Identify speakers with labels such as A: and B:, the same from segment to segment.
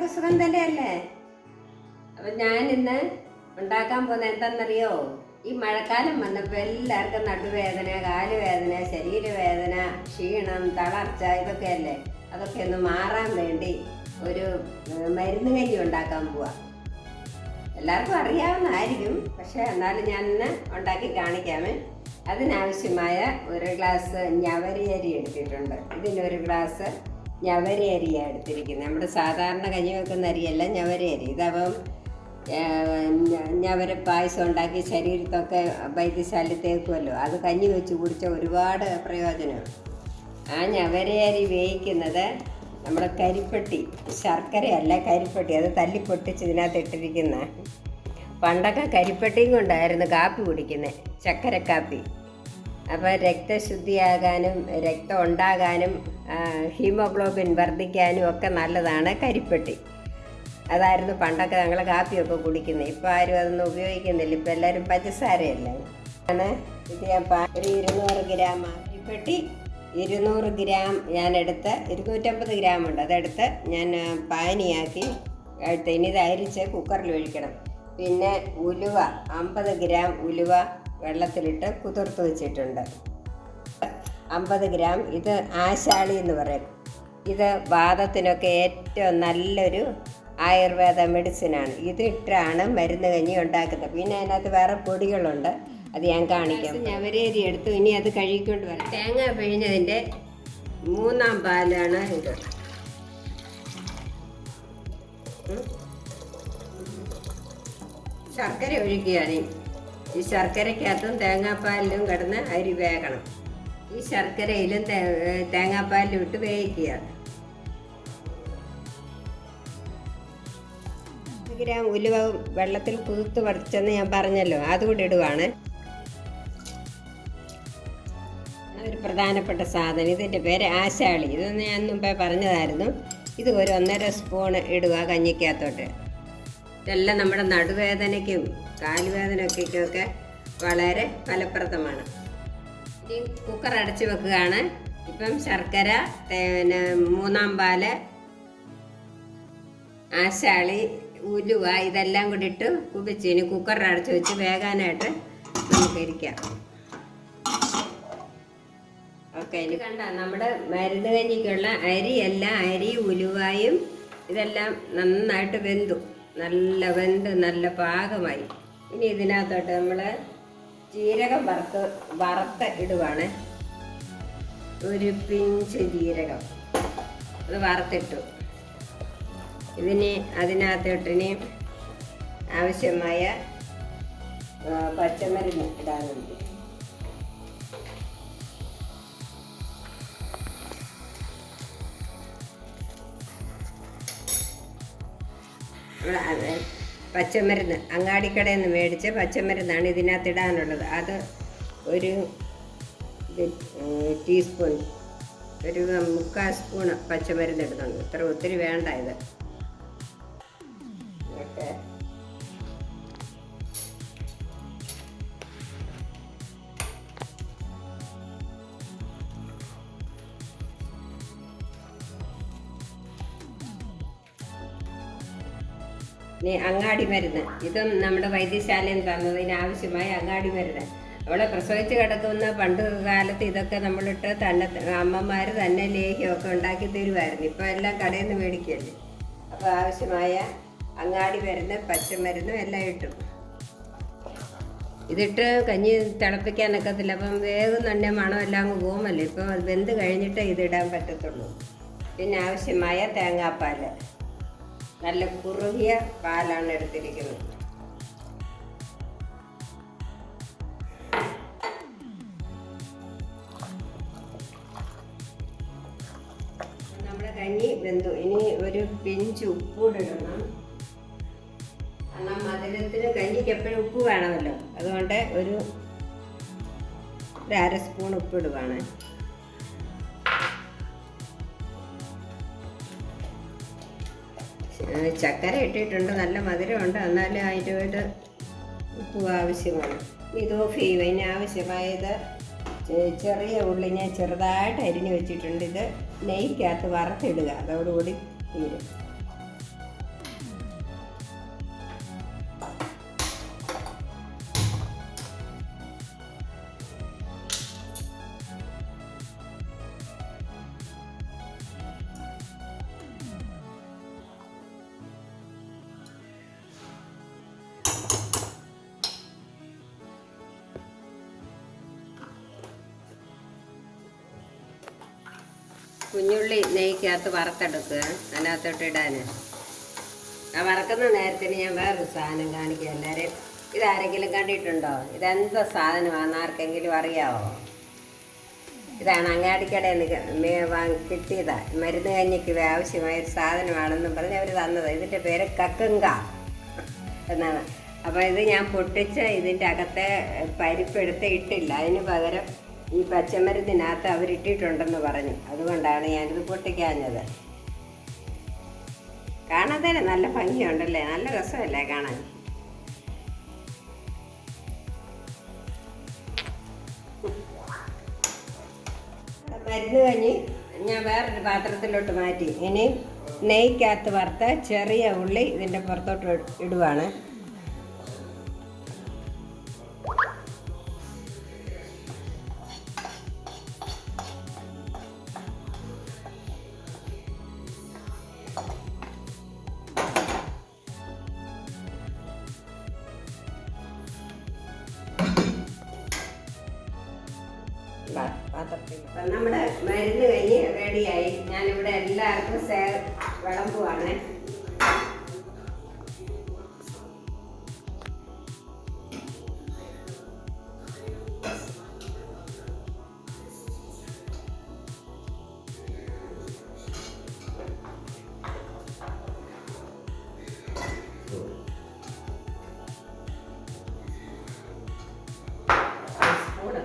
A: എല്ലാവർക്കും സുഖം തന്നെയല്ലേ? അപ്പം ഞാൻ ഇന്ന് ഉണ്ടാക്കാൻ പോകുന്നത് എന്താണെന്നറിയോ? ഈ മഴക്കാലം വന്നപ്പോൾ എല്ലാവർക്കും നടുവേദന കാലുവേദന ശരീരവേദന ക്ഷീണം തളർച്ച ഇതൊക്കെയല്ലേ? അതൊക്കെ ഒന്ന് മാറാൻ വേണ്ടി ഒരു മരുന്ന് കഞ്ഞി ഉണ്ടാക്കാൻ പോവാ. എല്ലാവർക്കും അറിയാവുന്നതായിരിക്കും. പക്ഷേ എന്നാലും ഞാൻ ഇന്ന് ഉണ്ടാക്കി കാണിക്കാമേ. അതിനാവശ്യമായ ഒരു ഗ്ലാസ് ഞവരി അരി എടുത്തിട്ടുണ്ട്. ഇതിനൊരു ഗ്ലാസ് ഞവരി അരിയാണ് എടുത്തിരിക്കുന്നത് നമ്മുടെ സാധാരണ കഞ്ഞി വെക്കുന്ന അരിയല്ല ഞവരി അരി. ഇതപ്പം ഞവര പായസം ഉണ്ടാക്കി ശരീരത്തൊക്കെ വൈദ്യശാല തേക്കുമല്ലോ അത് കഞ്ഞി വെച്ച് കുടിച്ച ഒരുപാട് പ്രയോജനം. ആ ഞവരയരി വേവിക്കുന്നത് നമ്മുടെ കരിപ്പെട്ടി ശർക്കരയല്ല കരിപ്പെട്ടി അത് തല്ലി പൊട്ടിച്ച് ഇതിനകത്ത് ഇട്ടിരിക്കുന്ന. പണ്ടൊക്കെ കരിപ്പെട്ടിയും കൊണ്ടായിരുന്നു കാപ്പി കുടിക്കുന്നത് ചക്കര കാപ്പി അപ്പോൾ രക്തശുദ്ധിയാകാനും രക്തം ഉണ്ടാകാനും ഹീമോഗ്ലോബിൻ വർദ്ധിക്കാനും ഒക്കെ നല്ലതാണ് കരിപ്പെട്ടി. അതായിരുന്നു പണ്ടൊക്കെ ഞങ്ങൾ കാപ്പിയൊക്കെ കുടിക്കുന്നത് ഇപ്പോൾ ആരും അതൊന്നും ഉപയോഗിക്കുന്നില്ല. ഇപ്പോൾ എല്ലാവരും പഞ്ചസാരയല്ലേ? ആണ്. ഇത് ഞാൻ ഒരു ഇരുന്നൂറ് ഗ്രാം കരിപ്പെട്ടി ഇരുന്നൂറ് ഗ്രാം ഞാൻ എടുത്ത് ഇരുന്നൂറ്റമ്പത് ഗ്രാം ഉണ്ട്. അതെടുത്ത് ഞാൻ പാനിയാക്കി എടുത്ത് ഇനി ഇത് അരിച്ച് കുക്കറിൽ ഒഴിക്കണം. പിന്നെ ഉലുവ അമ്പത് ഗ്രാം ഉലുവ വെള്ളത്തിലിട്ട് കുതിർത്ത് വെച്ചിട്ടുണ്ട്. അമ്പത് ഗ്രാം ഇത് ആശാളി എന്ന് പറയും. ഇത് വാദത്തിനൊക്കെ ഏറ്റവും നല്ലൊരു ആയുർവേദ മെഡിസിനാണ്. ഇതിട്ടാണ് മരുന്ന് കഞ്ഞി ഉണ്ടാക്കുന്നത്. പിന്നെ അതിനകത്ത് വേറെ പൊടികളുണ്ട്. അത് ഞാൻ കാണിക്കാം. ഞവരേരി എടുത്തു. ഇനി അത് കഴുകിക്കൊണ്ട് വരാം. തേങ്ങ പിഴിഞ്ഞതിന്റെ മൂന്നാം പാലാണ് ഇത്. ശർക്കര ഒഴിക്കുകയാണ്. ഈ ശർക്കരക്കകത്തും തേങ്ങാപ്പാലിലും കിടന്ന് അരി വേകണം. ഈ ശർക്കരയിലും തേങ്ങാപ്പാലിലും ഇട്ട് വേവിക്കുക. ഗ്രാം ഉലുവ വെള്ളത്തിൽ കുതിർത്ത് പറിച്ചെന്ന് ഞാൻ പറഞ്ഞല്ലോ അതുകൂടി ഇടുവാണ്. ഒരു പ്രധാനപ്പെട്ട സാധനം. ഇതിന്റെ പേര് ആശാളി. ഇതൊന്ന് ഞാൻ മുമ്പേ പറഞ്ഞതായിരുന്നു. ഇത് ഒരു ഒന്നര സ്പൂൺ ഇടുക കഞ്ഞിക്കകത്തോട്ട്. ഇതെല്ലാം നമ്മുടെ നടുവേദനയ്ക്കും കാലുവേദനയ്ക്കൊക്കെ വളരെ ഫലപ്രദമാണ്. ഇനി കുക്കർ അടച്ചു വെക്കുകയാണ്. ഇപ്പം ശർക്കര പിന്നെ മൂന്നാം പാൽ ആശാളി ഉലുവ ഇതെല്ലാം കൂടി ഇട്ട് കുപിച്ച് ഇനി കുക്കറിൽ അടച്ചു വെച്ച് വേകാനായിട്ട് നമുക്ക് ഇരിക്കാം. ഓക്കെ ഇനി കണ്ട നമ്മുടെ മരുന്ന് കഞ്ഞിക്കുള്ള എല്ലാം അരി ഉലുവായും ഇതെല്ലാം നന്നായിട്ട് വെന്തു. നല്ല വെന്ത് നല്ല പാകമായി. ഇനി ഇതിനകത്തോട്ട് നമ്മൾ ജീരകം വറുത്ത് വറുത്ത് ഇടുവാണ്. ഒരു പിഞ്ച് ജീരകം. അത് വറുത്തിട്ടു. ഇതിന് അതിനകത്തോട്ടിനി ആവശ്യമായ പച്ചമരുന്ന് ഇടാനുണ്ട്. പച്ചമരുന്ന് അങ്ങാടിക്കടയിൽ നിന്ന് മേടിച്ച പച്ചമരുന്നാണ് ഇതിനകത്ത് ഇടാനുള്ളത് അത് ഒരു ടീസ്പൂൺ ഒരു മുക്കാൽ സ്പൂൺ പച്ചമരുന്ന് ഇടുന്നുണ്ട്. ഇത്ര ഒത്തിരി വേണ്ട ഇത്. ഇതൊക്കെ ഇനി അങ്ങാടി മരുന്ന്. ഇതും നമ്മുടെ വൈദ്യശാലയിൽ തന്നതിന് ആവശ്യമായ അങ്ങാടി മരുന്ന്. അവളെ പ്രസവിച്ച് കിടക്കുന്ന പണ്ട് കാലത്ത് ഇതൊക്കെ നമ്മളിട്ട് തന്നെ അമ്മമാർ തന്നെ ലേഹ്യമൊക്കെ ഉണ്ടാക്കി തരുമായിരുന്നു ഇപ്പോൾ എല്ലാം കടയിൽ നിന്ന് മേടിക്കുകയല്ലേ? അപ്പോൾ ആവശ്യമായ അങ്ങാടി മരുന്ന് പച്ചമരുന്നും എല്ലാം ഇട്ടു. ഇതിട്ട് കഞ്ഞി തിളപ്പിക്കാനൊക്കത്തില്ല അപ്പം വേഗം തന്നെ മണം എല്ലാം അങ്ങ് പോകുമല്ലോ. ഇപ്പോൾ വെന്ത് കഴിഞ്ഞിട്ടേ ഇതിടാൻ പറ്റത്തുള്ളൂ. പിന്നെ ആവശ്യമായ തേങ്ങാപ്പാൽ നല്ല കുറുകിയ പാലാണ് എടുത്തിരിക്കുന്നത്. നമ്മുടെ കഞ്ഞി വെന്തു. ഇനി ഒരു പിഞ്ച് ഉപ്പൂടിടണം കാരണം മധുരത്തിന് കഞ്ഞിക്ക് എപ്പോഴും ഉപ്പ് വേണമല്ലോ. അതുകൊണ്ട് ഒരു അര സ്പൂൺ ഉപ്പിടുവാണ്. ഏഹ് ചക്കര ഇട്ടിട്ടുണ്ട് നല്ല മധുരമുണ്ട്. എന്നാലും അതിന്റെ ഉപ്പ് ആവശ്യമാണ്. ഇത് ഇതിന് ആവശ്യമായത് ചെറിയ ഉള്ളി ചെറുതായിട്ട് അരിഞ്ഞ് വെച്ചിട്ടുണ്ട്. ഇത് നെയ്ക്കകത്ത് വറുത്തിടുക അതോടുകൂടി തീരും. കുഞ്ഞുള്ളി നെയ്ക്കകത്ത് വറുത്തെടുക്കുക. അതിനകത്തോട്ട് ഇടാൻ. ആ വറക്കുന്ന നേരത്തിന് ഞാൻ വേറൊരു സാധനം കാണിക്കുക എല്ലാവരും ഇതാരെങ്കിലും കണ്ടിട്ടുണ്ടോ? ഇതെന്താ സാധനമാണെന്ന് ആർക്കെങ്കിലും അറിയാവോ? ഇതാണ് അങ്ങാടിക്കടയിൽ കിട്ടിയതാണ് മരുന്ന് കഞ്ഞിക്ക് ആവശ്യമായ ഒരു സാധനമാണെന്നും പറഞ്ഞ് അവർ തന്നത്. ഇതിന്റെ പേര് കക്കുങ്ക. എന്നാണ്. അപ്പോൾ ഇത് ഞാൻ പൊട്ടിച്ച് ഇതിന്റെ അകത്തെ പരിപ്പെടുത്ത് ഇട്ടില്ല. അതിന് പകരം ഈ പച്ചമരുന്നിനകത്ത് അവരിട്ടിട്ടുണ്ടെന്ന് പറഞ്ഞു. അതുകൊണ്ടാണ് ഞാനിത് പൊട്ടിക്കാഞ്ഞത്. കാണാൻ തന്നെ നല്ല ഭംഗിയുണ്ടല്ലേ? നല്ല രസമല്ലേ കാണാൻ? മരുന്ന് കഴിഞ്ഞ് ഞാൻ വേറൊരു പാത്രത്തിലോട്ട് മാറ്റി. ഇനി നെയ്ക്കകത്ത് വറുത്ത ചെറിയ ഉള്ളി ഇതിന്റെ പുറത്തോട്ട് ഇടുവാണ്. നമ്മുടെ മരുന്ന് കഴിഞ്ഞ് റെഡിയായി ഞാനിവിടെ എല്ലാവർക്കും സേ വിളമ്പുവാണ് സ്പൂണ്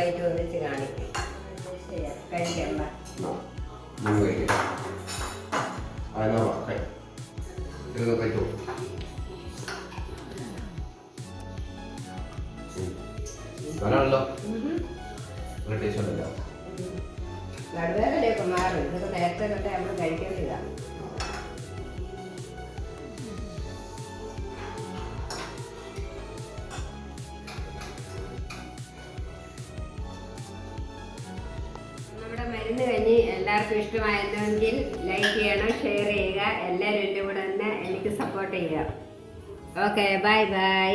A: Plate ഒന്നിച്ച് കാണിക്കും. കഴിക്കണ്ട നടുവേദനയൊക്കെ മാറും. ഇതൊക്കെ നേരത്തെ കണ്ടേ നമ്മൾ കഴിക്കേണ്ടതാണ്. എല്ലാവർക്കും ഇഷ്ടമായിരുന്നെങ്കിൽ ലൈക്ക് ചെയ്യണം ഷെയർ ചെയ്യുക എല്ലാവരും എന്റെ കൂടെ തന്നെ എനിക്ക് സപ്പോർട്ട് ചെയ്യുക. Okay bye bye